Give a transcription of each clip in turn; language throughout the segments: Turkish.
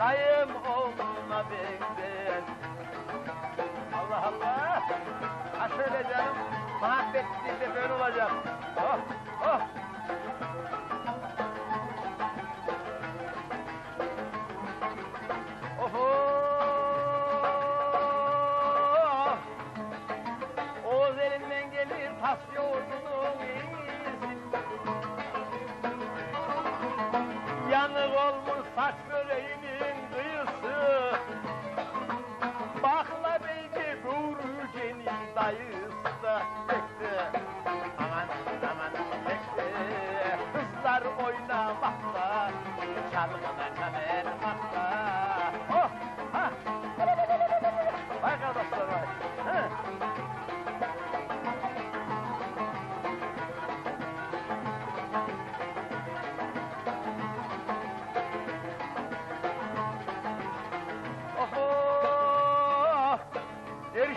Dayım oğluma benzer Allah Allah Ha ah, şöyle canım Muhabbet böyle olacak. Oh oh. espacios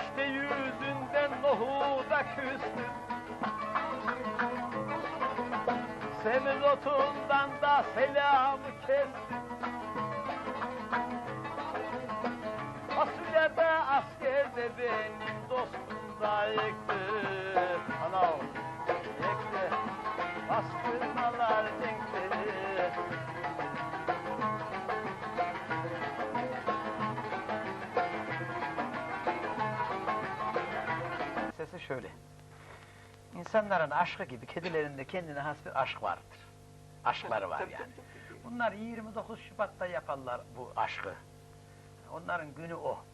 Erişte yüzünden nohuda küstüm. Semizotundan da selamı kestim. Fasulyede askerde benim dostum da şöyle. İnsanların aşkı gibi kedilerin de kendine has bir aşk vardır. Aşkları var yani. Bunlar 29 Şubat'ta yaparlar bu aşkı. Onların günü o.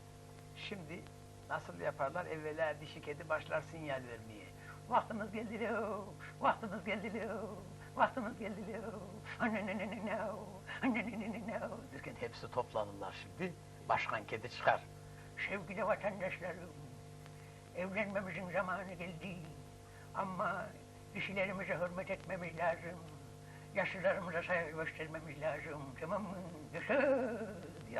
Şimdi nasıl yaparlar? Evvela dişi kedi başlar sinyal vermeye. Vaktimiz geldi lo, vaktimiz geldi lo, vaktimiz geldi lo, derken hepsi toplanırlar şimdi. Başkan kedi çıkar. Sevgili vatandaşlarım, evlenmemizin zamanı geldi. Ama dişilerimize hürmet etmemiz lazım. Yaşlılarımıza saygı göstermemiz lazım. Tamam mı?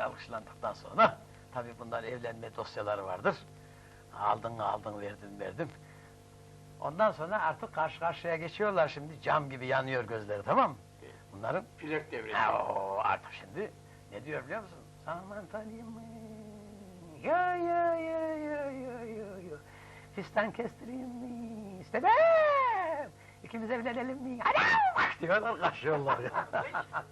Alkışlandıktan sonra tabii bunlar evlenme dosyaları vardır. Aldın aldın verdin verdim. Ondan sonra artık karşı karşıya geçiyorlar şimdi cam gibi yanıyor gözleri tamam mı? Bunların Pilot devresi. Ha, o artık şimdi ne diyor biliyor musun? Aman tanıyım mı? Ya ya ya ya ya ya ya. Fistan kestireyim mi? İstemem. İkimiz evlenelim mi? Anam! Diyorlar kaçıyorlar ya.